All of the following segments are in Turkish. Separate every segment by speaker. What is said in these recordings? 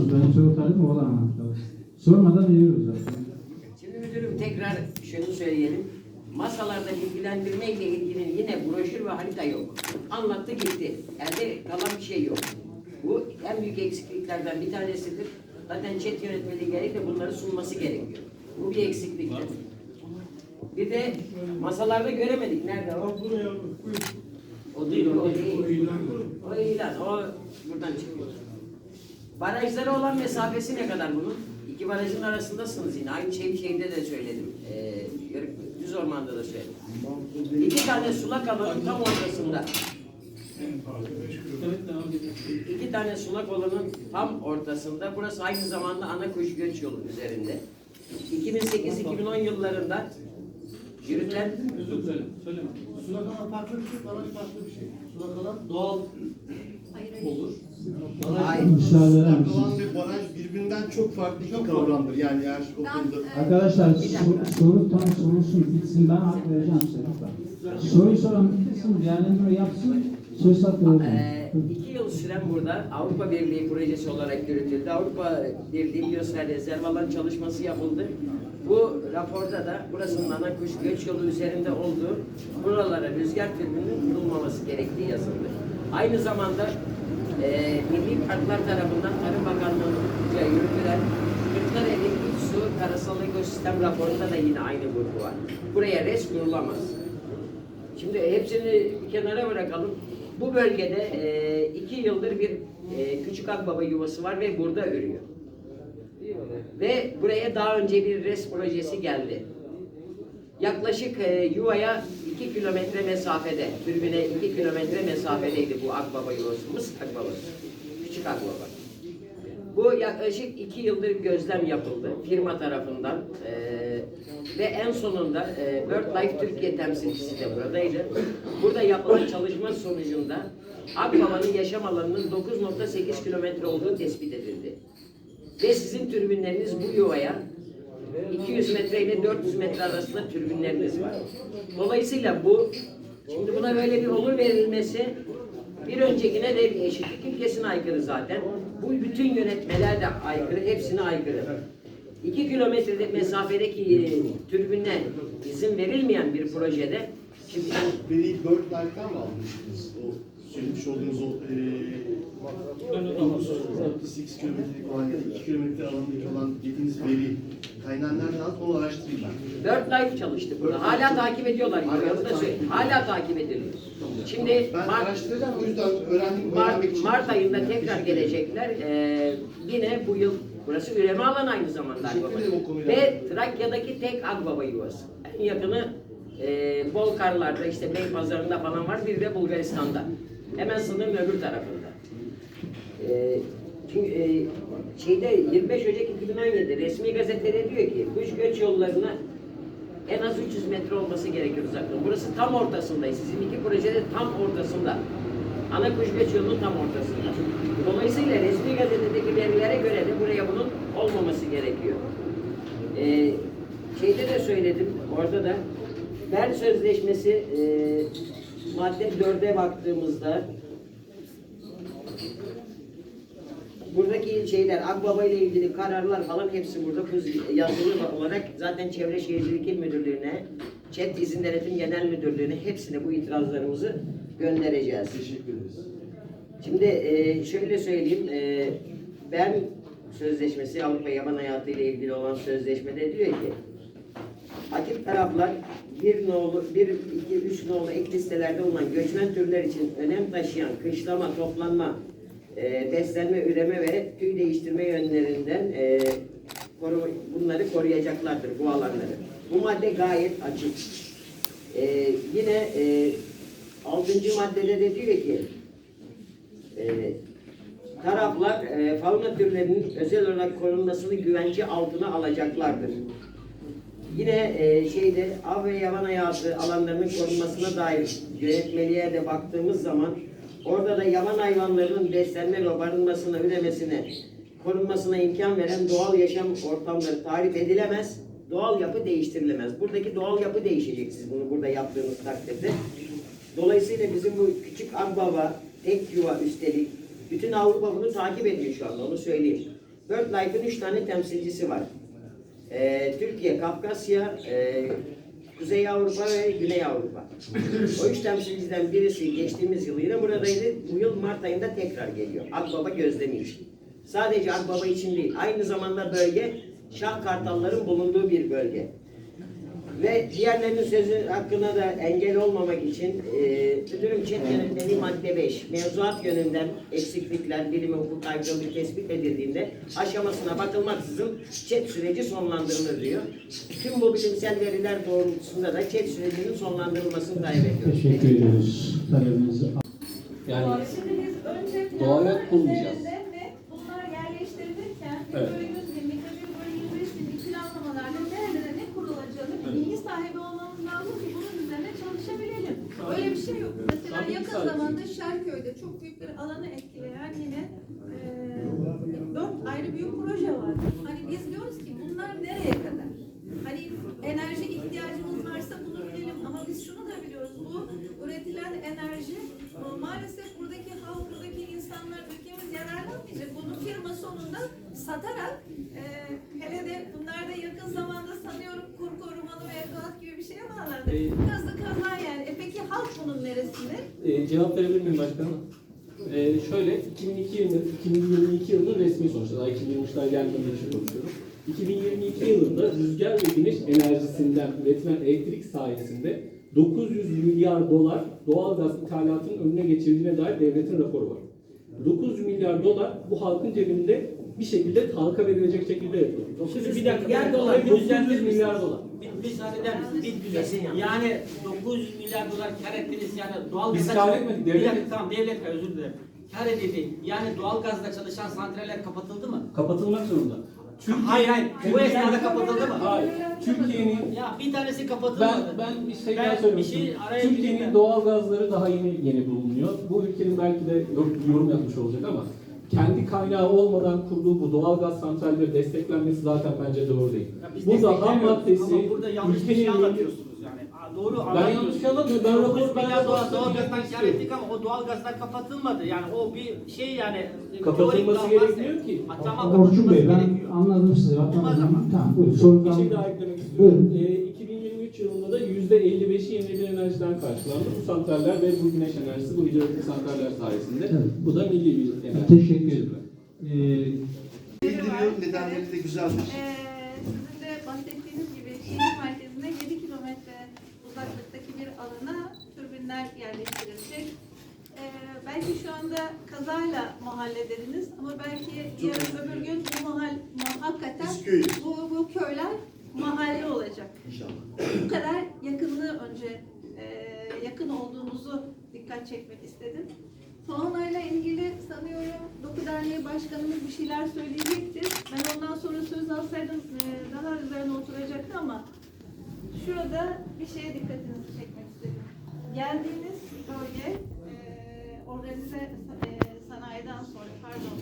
Speaker 1: Ben soğutarım oğlan Sormadan yiyoruz zaten.
Speaker 2: Şimdi müdürüm tekrar şunu söyleyelim. Masalarda bilgilendirme ile ilgili yine broşür ve harita yok. Anlattı gitti. Elde kalan bir şey yok. Bu en büyük eksikliklerden bir tanesidir. Zaten chat yönetmeliği gerekli bunları sunması gerekiyor. Bu bir eksikliktir. Bir de masalarda göremedik. Nerede o? O değil, o değil. O ilan, o buradan çıkıyor. Barajlara olan mesafesi ne kadar bunun? İki barajın arasındasınız yine. Aynı şeyi şeyde de söyledim. Ee, düz ormanda da söyledim. İki tane sulak alanın tam ortasında. İki tane sulak alanın tam ortasında. Burası aynı zamanda ana kuş göç yolu üzerinde. 2008-2010 yıllarında yürütülen
Speaker 3: Özür dilerim, söyleme.
Speaker 4: Sulak alan farklı bir şey, baraj farklı bir şey. Sulak alan doğal olur.
Speaker 2: Hayır.
Speaker 1: Müsaade eder
Speaker 4: Sulak
Speaker 1: misiniz?
Speaker 4: alan ve baraj birbirinden çok farklı iki kavramdır. Yani eğer o konuda...
Speaker 1: Arkadaşlar
Speaker 2: Bir dakika.
Speaker 1: so- soru tam sorulsun bitsin ben hak vereceğim size. Soruyu soran bitirsin değerlendirme yapsın söz hakkı verin.
Speaker 2: Ee, iki yıl süren burada Avrupa Birliği projesi olarak yürütüldü. Avrupa Birliği Biyosfer Rezerv alan çalışması yapıldı. Bu raporda da burasının ana kuş göç yolu üzerinde olduğu buralara rüzgar türbünün kurulmaması gerektiği yazıldı. Aynı zamanda e, Milli Parklar tarafından Tarım Bakanlığı'nca yürütülen Kırklareli İç Su Karasal Ekosistem raporunda da yine aynı vurgu var. Buraya res kurulamaz. Şimdi hepsini bir kenara bırakalım. Bu bölgede e, iki yıldır bir e, küçük akbaba yuvası var ve burada ürüyor. Ve buraya daha önce bir res projesi geldi. Yaklaşık e, yuvaya 2 kilometre mesafede, türbüne 2 kilometre mesafedeydi bu akbaba yuvası. Mısır akbabası. Küçük akbaba. Bu yaklaşık iki yıldır gözlem yapıldı firma tarafından Ee, ve en sonunda e, BirdLife Türkiye temsilcisi de buradaydı. Burada yapılan çalışma sonucunda Akbaba'nın yaşam alanının 9.8 kilometre olduğu tespit edildi. Ve sizin türbinleriniz bu yuvaya 200 metre ile 400 metre arasında türbinleriniz var. Dolayısıyla bu, şimdi buna böyle bir olur verilmesi bir öncekine de bir eşitlik ilkesine aykırı zaten. Bu bütün yönetmeler de aykırı, hepsine aykırı. 2 kilometrede mesafedeki e, türbüne izin verilmeyen bir projede şimdi
Speaker 4: Veri Bird Life'dan mı almıştınız? O söylemiş olduğunuz o eee 9.8 kilometrelik olan ya da 2 kilometre alanındaki olan dediğiniz veri kaynağı nereden aldınız? Onu araştırayım ben.
Speaker 2: BirdLife çalıştı burada. Hala takip ediyorlar. Onu da söyleyeyim. Hala takip ediliyor. Şimdi
Speaker 4: Ben
Speaker 2: Mart-
Speaker 4: araştıracağım o yüzden öğrendim,
Speaker 2: Mart,
Speaker 4: öğrenmek için.
Speaker 2: Mart ayında tekrar gelecekler. Ee, yine bu yıl burası üreme alanı aynı zamanda Akbaba. Ve Trakya'daki tek Akbaba yuvası. En yakını e, Bolkarlar'da işte Beypazarı'nda falan var. Bir de Bulgaristan'da. Hemen sınırın öbür tarafında. E, çünkü e, şeyde 25 Ocak 2017 resmi gazetede diyor ki kuş göç yollarına en az 300 metre olması gerekir uzaklığı. Burası tam ortasındayız. Sizin iki projede tam ortasında. Ana kuş göç yolunun tam ortasında. Dolayısıyla resmi gazetedeki verilere göre de buraya bunun olmaması gerekiyor. Ee, şeyde de söyledim orada da Bern Sözleşmesi e, madde 4'e baktığımızda buradaki şeyler Akbaba ile ilgili kararlar falan hepsi burada bu yazılı olarak zaten Çevre Şehircilik İl Müdürlüğü'ne, ÇED İzin Denetim Genel Müdürlüğü'ne hepsine bu itirazlarımızı göndereceğiz.
Speaker 4: Teşekkür ederiz.
Speaker 2: Şimdi e, şöyle söyleyeyim, e, ben sözleşmesi Avrupa Yaban Hayatı ile ilgili olan sözleşmede diyor ki akif taraflar bir nolu, bir, iki, üç nolu ek listelerde bulunan göçmen türler için önem taşıyan kışlama, toplanma, e, beslenme, üreme ve tüy değiştirme yönlerinden e, koru, bunları koruyacaklardır bu alanları. Bu madde gayet açık. E, yine e, 6. maddede de diyor ki e, taraflar e, fauna türlerinin özel olarak korunmasını güvence altına alacaklardır. Yine e, şeyde av ve yaban hayatı alanlarının korunmasına dair yönetmeliğe de baktığımız zaman orada da yaban hayvanlarının beslenme ve barınmasına, üremesine, korunmasına imkan veren doğal yaşam ortamları tarif edilemez, doğal yapı değiştirilemez. Buradaki doğal yapı değişecek siz bunu burada yaptığınız takdirde. Dolayısıyla bizim bu küçük Akbaba, tek yuva üstelik, bütün Avrupa bunu takip ediyor şu anda onu söyleyeyim. Bird Life'ın üç tane temsilcisi var. Ee, Türkiye, Kafkasya, e, Kuzey Avrupa ve Güney Avrupa. O üç temsilciden birisi geçtiğimiz yıl yine buradaydı. Bu yıl Mart ayında tekrar geliyor. Akbaba gözlemi için. Sadece Akbaba için değil. Aynı zamanda bölge Şah Kartalların bulunduğu bir bölge. Ve diğerlerinin sözü hakkında da engel olmamak için e, müdürüm çet yönetmeliği madde 5 mevzuat yönünden eksiklikler, bilimi hukuk ayrılığı tespit edildiğinde aşamasına bakılmaksızın çet süreci sonlandırılır diyor. Tüm bu bilimsel veriler doğrultusunda da çet sürecinin sonlandırılmasını talep ediyoruz.
Speaker 1: Teşekkür ediyoruz. Talebinizi
Speaker 3: Yani şimdi biz önce
Speaker 5: doğaya
Speaker 3: planlar
Speaker 5: kurmayacağız.
Speaker 3: üzerinde ve bunlar yerleştirilirken
Speaker 5: Evet.
Speaker 3: böyle 100 binlik, bir böyle 25 binlik planlamalarla nerelere ne kurulacağını bir bilgi sahibi olmamız lazım ki bunun üzerine çalışabilelim. Öyle bir şey yok. Mesela yakın zamanda Şerköy'de çok büyük bir alanı etkileyen yine e, dört ayrı büyük proje var. Hani biz diyoruz ki bunlar nereye kadar? Hani enerji ihtiyacımız varsa bunu bilelim ama biz şunu da biliyoruz. Bu üretilen enerji o maalesef buradaki halk, buradaki insanlar, ülkemiz yararlanmayacak. Bunu firma sonunda satarak e, hele de bunlar da yakın zamanda sanıyorum kur korumalı mevduat gibi bir şeye bağlandı.
Speaker 5: Ee,
Speaker 3: Hızlı kaza yani. E bunun neresinde?
Speaker 5: Ee, cevap verebilir miyim başkanım? Ee, şöyle 2002 yılı, 2022 yılının resmi sonuçta daha 2023'ler gelmeden için konuşuyorum. 2022 yılında rüzgar ve güneş enerjisinden üretilen elektrik sayesinde 900 milyar dolar doğal gaz ithalatının önüne geçirdiğine dair devletin raporu var. 900 milyar dolar bu halkın cebinde bir şekilde halka verilecek şekilde yapılıyor.
Speaker 6: Şimdi bir dakika.
Speaker 2: Milyar
Speaker 6: bir
Speaker 2: dolar,
Speaker 6: dakika,
Speaker 5: 900 milyar dolar.
Speaker 6: Bir, bir saniye der misin? Bir, bir,
Speaker 2: Kesin yani.
Speaker 6: yani 900 milyar dolar kar ettiniz yani doğal
Speaker 5: Biz
Speaker 6: gazda-
Speaker 5: kar etmedik,
Speaker 6: Bir
Speaker 5: devlet
Speaker 6: dakika,
Speaker 5: etti.
Speaker 6: tamam devlet kar özür dilerim. Kar edildi. Yani doğal gazla çalışan santraller kapatıldı mı?
Speaker 5: Kapatılmak zorunda.
Speaker 6: hayır hayır. Bu esnada kapatıldı mı?
Speaker 5: Hayır. Türkiye'nin
Speaker 6: Ya bir tanesi kapatılmadı.
Speaker 5: Ben ben bir şey
Speaker 6: Ben
Speaker 5: daha söylemek
Speaker 6: bir şey
Speaker 5: Türkiye'nin doğal gazları daha yeni yeni bulunuyor. Bu ülkenin belki de yorum yapmış olacak ama kendi kaynağı olmadan kurduğu bu doğal gaz santralleri desteklenmesi zaten bence doğru değil.
Speaker 6: Ya biz
Speaker 5: Bu da ham maddesi
Speaker 6: Ama burada yanlış bir şey
Speaker 5: ülkenin
Speaker 6: anlatıyorsunuz yani. Aa, Doğru
Speaker 5: Ben yanlış anlatmıyorum. Ben rapor
Speaker 6: 900
Speaker 5: ben rapor
Speaker 6: doğal gazdan kar ettik ama o doğal gazlar kapatılmadı. Yani o bir şey yani.
Speaker 5: Kapatılması
Speaker 6: teorik
Speaker 5: gerekmiyor ki.
Speaker 6: Ha, tamam
Speaker 1: Orçun
Speaker 6: kapatılması
Speaker 1: Bey ben
Speaker 6: gerekiyor.
Speaker 1: anladım sizi.
Speaker 6: Olmaz ama.
Speaker 1: Tamam buyurun. Sorunuzu
Speaker 5: Bir şey daha eklemek istiyorum.
Speaker 1: Buyurun.
Speaker 5: Ee, 2023 yılında da %55'i yenilenebilir enerjiden karşılandı. Bu santraller ve bu güneş enerjisi, bu hidroelektrik santraller sayesinde.
Speaker 1: Evet.
Speaker 5: Bu da milli bir enerji.
Speaker 1: Teşekkür ederim. Ee,
Speaker 4: Bildiriyorum nedenleri de güzeldir.
Speaker 3: Ee, sizin de bahsettiğiniz gibi şehir merkezine 7 kilometre uzaklıktaki bir alana türbinler yerleştirilecek. Ee, belki şu anda kazayla mahalle dediniz ama belki yarın öbür gün bu mahal, ma- hakikaten bu, bu köyler mahalle olacak.
Speaker 4: İnşallah.
Speaker 3: Bu kadar yakınlığı e, yakın olduğumuzu dikkat çekmek istedim. Faunayla ilgili sanıyorum Doku Derneği Başkanımız bir şeyler söyleyecektir. Ben ondan sonra söz alsaydım e, daha üzerine oturacaktı ama şurada bir şeye dikkatinizi çekmek istedim. Geldiğiniz bölge e, organize e, sanayiden sonra pardon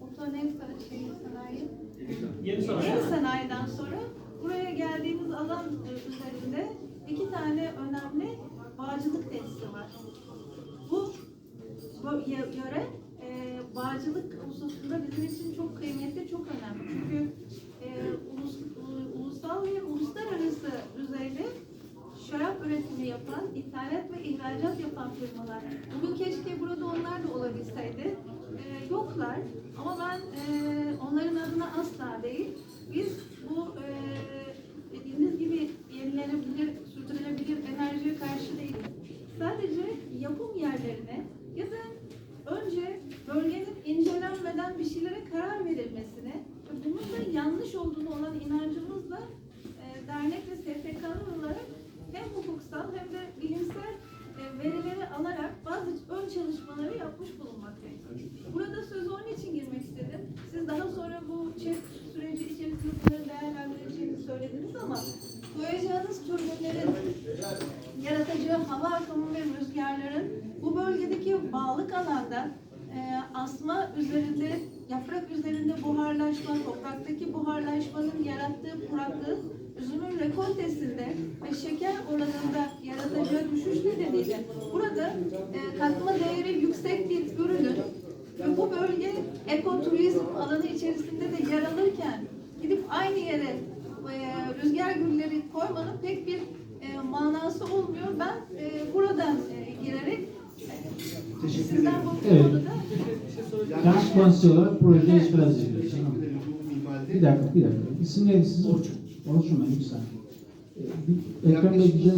Speaker 3: Otonem şey, sanayi
Speaker 6: Yeni
Speaker 3: sanayiden sonra buraya geldiğimiz alan üzerinde iki tane önemli bağcılık tesisi var. Bu, bu yö- yöre e, bağcılık hususunda bizim için çok kıymetli, çok önemli. Çünkü e, ulus, u- ulusal ve uluslararası düzeyde şarap üretimi yapan, ithalat ve ihracat yapan firmalar. Bugün keşke burada onlar da olabilseydi. E, yoklar ama ben e, onların adına asla değil. Biz bu e, dediğiniz gibi yenilenebilir, sürdürülebilir enerjiye karşı değiliz. Sadece yapım yerlerine ya da önce bölgenin incelenmeden bir şeylere karar verilmesine ve bunun da yanlış olduğunu olan inancımızla e, dernek ve STK'lar olarak hem hukuksal hem de bilimsel e, verileri alarak bazı ön çalışmaları yapmış bulunmaktayız. Burada sözü onun için girmek istedim. Siz daha sonra bu chat süreci içerisinde bunları değerlendireceğini söylediniz ama koyacağınız türbinlerin yaratacağı hava akımı ve rüzgarların bu bölgedeki bağlık alanda e, asma üzerinde, yaprak üzerinde buharlaşma, topraktaki buharlaşmanın yarattığı kuraklık, üzümün rekoltesinde ve şeker oranında yaratacağı düşüş nedeniyle burada e, katma değeri yüksek bir ürünün Ve bu bölge ekoturizm alanı içerisinde de yer alırken gidip aynı yere e, rüzgar gülleri koymanın pek bir e, manası olmuyor. Ben e, buradan e, girerek e, sizden bu
Speaker 1: Evet.
Speaker 3: konuda
Speaker 1: Kent Konseyi olarak
Speaker 4: ederim. Bu minvalde
Speaker 1: Bir dakika, bir dakika. İsim neydi sizin? Orçun. Bey, lütfen. Ee, bir Ekrem Bey diyeceğiniz